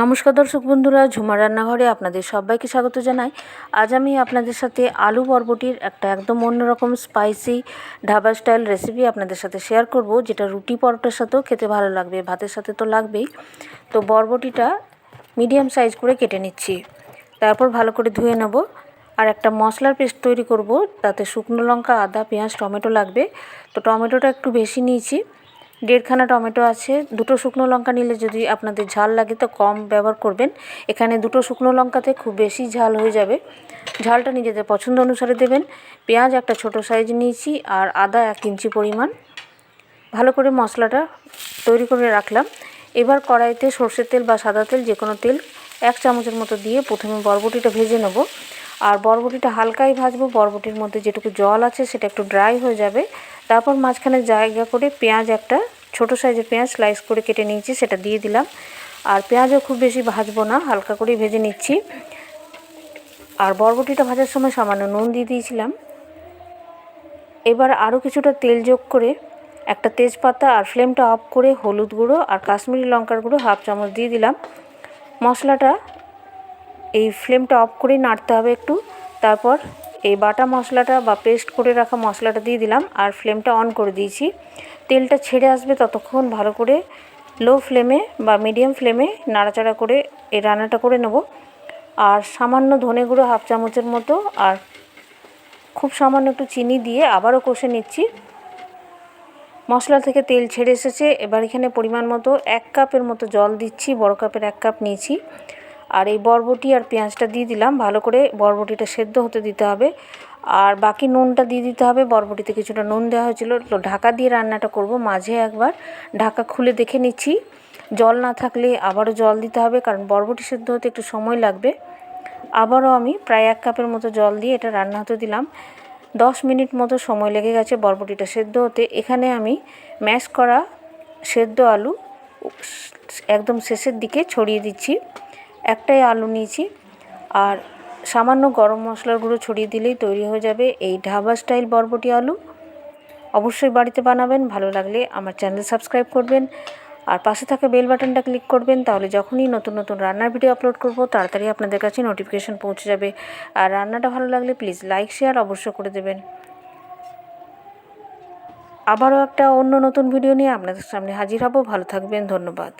নমস্কার দর্শক বন্ধুরা ঝুমার রান্নাঘরে আপনাদের সবাইকে স্বাগত জানাই। আজ আমি আপনাদের সাথে আলু বরবটির একটা একদম অন্যরকম স্পাইসি ঢাবা স্টাইল রেসিপি আপনাদের সাথে শেয়ার করব, যেটা রুটি পরোটার সাথেও খেতে ভালো লাগবে, ভাতের সাথে তো লাগবেই। তো বরবটিটা মিডিয়াম সাইজ করে কেটে নিচ্ছি। তারপর ভালো করে ধুয়ে নেব, আর একটা মশলার পেস্ট তৈরি করব, তাতে শুকনো লঙ্কা, আদা, পেঁয়াজ, টমেটো লাগবে। তো টমেটোটা একটু বেশি নিয়েছি। দেড়খানা টমেটো আছে, দুটো শুকনো লঙ্কা নিলে যদি আপনাদের ঝাল লাগে তো কম ব্যবহার করবেন। এখানে দুটো শুকনো লঙ্কাতে খুব বেশি ঝাল হয়ে যাবে। ঝালটা নিজেদের পছন্দ অনুসারে দেবেন। পেঁয়াজ একটা ছোট সাইজ নিয়েছি আর আদা এক ইঞ্চি পরিমাণ। ভালো করে মশলাটা তৈরি করে রাখলাম। এবার কড়াইতে সর্ষের তেল বা সাদা তেল যে কোনো তেল এক চামচের মতো দিয়ে প্রথমে বরবটিটা ভেজে নেব। আর বরবটিটা হালকাই ভাজবো। বরবটির মধ্যে যেটুকু জল আছে সেটা একটু ড্রাই হয়ে যাবে। তারপর মাঝখানে জায়গা করে পেঁয়াজ একটা ছোট সাইজের পেঁয়াজ স্লাইস করে কেটে নিয়েছি, সেটা দিয়ে দিলাম। আর পেঁয়াজও খুব বেশি ভাজবো না, হালকা করেই ভেজে নিচ্ছি। আর বরবটিটা ভাজার সময় সামান্য নুন দিয়ে দিয়েছিলাম। এবার আরও কিছুটা তেল যোগ করে একটা তেজপাতা আর ফ্লেমটা অফ করে হলুদ গুঁড়ো আর কাশ্মীরি লঙ্কার গুঁড়ো হাফ চামচ দিয়ে দিলাম। মশলাটা এই ফ্লেমটা অফ করেই নাড়তে হবে একটু। তারপর এই বাটা মশলাটা বা পেস্ট করে রাখা মশলাটা দিয়ে দিলাম আর ফ্লেমটা অন করে দিয়েছি। তেলটা ছেড়ে আসবে ততক্ষণ ভালো করে লো ফ্লেমে বা মিডিয়াম ফ্লেমে নাড়াচাড়া করে এই রান্নাটা করে নেব। আর সামান্য ধনে গুঁড়ো হাফ চামচের মতো আর খুব সামান্য একটু চিনি দিয়ে আবারও কষে নিচ্ছি। মশলা থেকে তেল ছেড়ে এসেছে। এবার এখানে পরিমাণ মতো এক কাপের মতো জল দিচ্ছি, বড় কাপের এক কাপ নিয়েছি। আর এই বরবটি আর পেঁয়াজটা দিয়ে দিলাম। ভালো করে বরবটিটা সেদ্ধ হতে দিতে হবে। আর বাকি নুনটা দিয়ে দিতে হবে। বরবটিতে কিছুটা নুন দেওয়া হয়েছিল। তো ঢাকা দিয়ে রান্নাটা করব মাঝে একবার। ঢাকা খুলে দেখে নিচ্ছি। জল না থাকলে আবারও জল দিতে হবে, কারণ বরবটি সেদ্ধ হতে একটু সময় লাগবে। আবারও আমি প্রায় এক কাপের মতো জল দিয়ে এটা রান্না হতে দিলাম। দশ মিনিট মতো সময় লেগে গেছে বরবটিটা সেদ্ধ হতে। এখানে আমি ম্যাশ করা সেদ্ধ আলু একদম শেষের দিকে ছড়িয়ে দিচ্ছি। একটাই আলু নিয়েছি। আর সামান্য গরম মশলার গুঁড়ো ছড়িয়ে দিলেই তৈরি হয়ে যাবে এই ঢাবা স্টাইল বরবটি আলু। অবশ্যই বাড়িতে বানাবেন, ভালো লাগলে আমার চ্যানেল সাবস্ক্রাইব করবেন। আর পাশে থাকা বেল বাটনটা ক্লিক করবেন, তাহলে যখনই নতুন নতুন রান্নার ভিডিও আপলোড করব, তাড়াতাড়ি আপনাদের কাছে নোটিফিকেশান পৌঁছে যাবে। আর রান্নাটা ভালো লাগলে প্লিজ লাইক, শেয়ার অবশ্য করে দেবেন। আবারও একটা অন্য নতুন ভিডিও নিয়ে আপনাদের সামনে হাজির হব। ভালো থাকবেন, ধন্যবাদ।